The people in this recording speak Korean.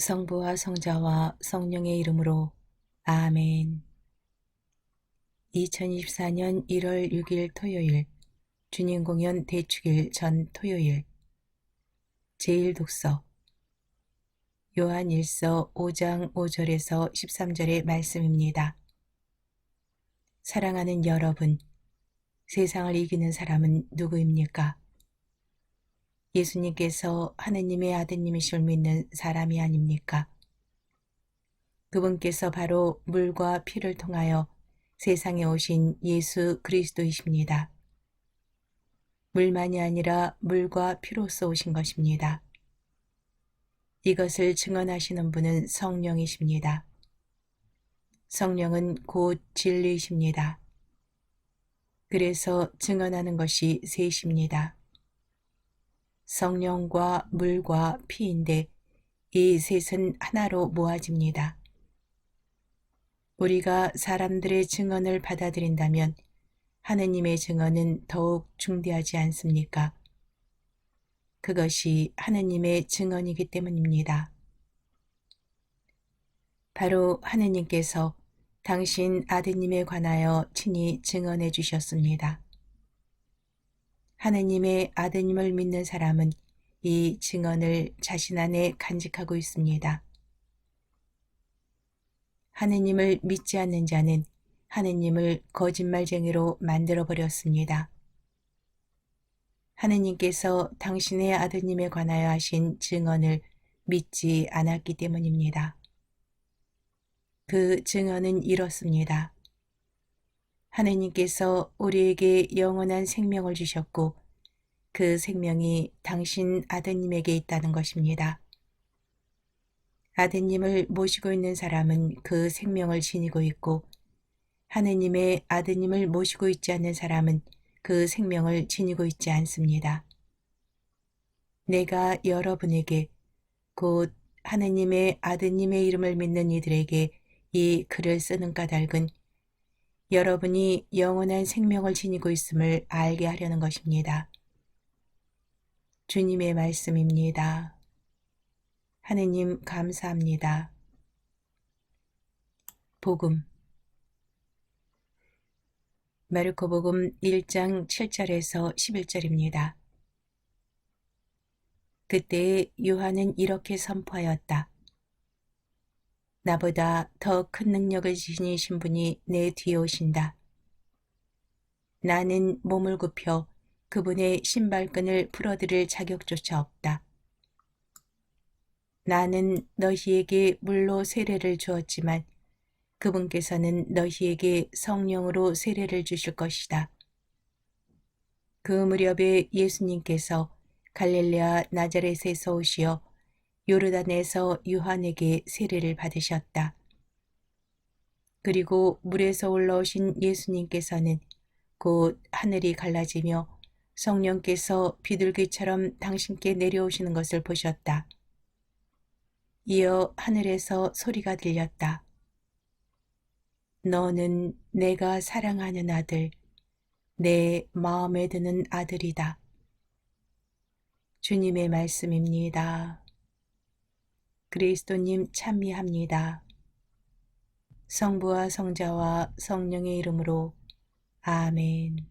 성부와 성자와 성령의 이름으로 아멘. 2024년 1월 6일 토요일 주님 공연 대축일 전 토요일 제1독서 요한 1서 5장 5절에서 13절의 말씀입니다. 사랑하는 여러분, 세상을 이기는 사람은 누구입니까? 예수님께서 하느님의 아드님이실 믿는 사람이 아닙니까? 그분께서 바로 물과 피를 통하여 세상에 오신 예수 그리스도이십니다. 물만이 아니라 물과 피로써 오신 것입니다. 이것을 증언하시는 분은 성령이십니다. 성령은 곧 진리이십니다. 그래서 증언하는 것이 셋입니다. 성령과 물과 피인데 이 셋은 하나로 모아집니다. 우리가 사람들의 증언을 받아들인다면 하느님의 증언은 더욱 중대하지 않습니까? 그것이 하느님의 증언이기 때문입니다. 바로 하느님께서 당신 아드님에 관하여 친히 증언해 주셨습니다. 하느님의 아드님을 믿는 사람은 이 증언을 자신 안에 간직하고 있습니다. 하느님을 믿지 않는 자는 하느님을 거짓말쟁이로 만들어 버렸습니다. 하느님께서 당신의 아드님에 관하여 하신 증언을 믿지 않았기 때문입니다. 그 증언은 이렇습니다. 하느님께서 우리에게 영원한 생명을 주셨고 그 생명이 당신 아드님에게 있다는 것입니다. 아드님을 모시고 있는 사람은 그 생명을 지니고 있고 하느님의 아드님을 모시고 있지 않는 사람은 그 생명을 지니고 있지 않습니다. 내가 여러분에게 곧 하느님의 아드님의 이름을 믿는 이들에게 이 글을 쓰는 까닭은 여러분이 영원한 생명을 지니고 있음을 알게 하려는 것입니다. 주님의 말씀입니다. 하느님 감사합니다. 복음 마르코 복음 1장 7절에서 11절입니다. 그때 요한은 이렇게 선포하였다. 나보다 더 큰 능력을 지니신 분이 내 뒤에 오신다. 나는 몸을 굽혀 그분의 신발끈을 풀어드릴 자격조차 없다. 나는 너희에게 물로 세례를 주었지만 그분께서는 너희에게 성령으로 세례를 주실 것이다. 그 무렵에 예수님께서 갈릴레아 나자렛에서 오시어 요르단에서 요한에게 세례를 받으셨다. 그리고 물에서 올라오신 예수님께서는 곧 하늘이 갈라지며 성령께서 비둘기처럼 당신께 내려오시는 것을 보셨다. 이어 하늘에서 소리가 들렸다. 너는 내가 사랑하는 아들, 내 마음에 드는 아들이다. 주님의 말씀입니다. 그리스도님 찬미합니다. 성부와 성자와 성령의 이름으로 아멘.